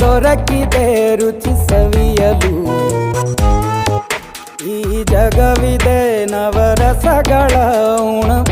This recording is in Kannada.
ದೊರಕಿದೆ ರುಚಿ ಸವಿಯಲು ಈ ಜಗವಿದೆ ನವರಸಗಳ ಉಣಬಡಿಸಲು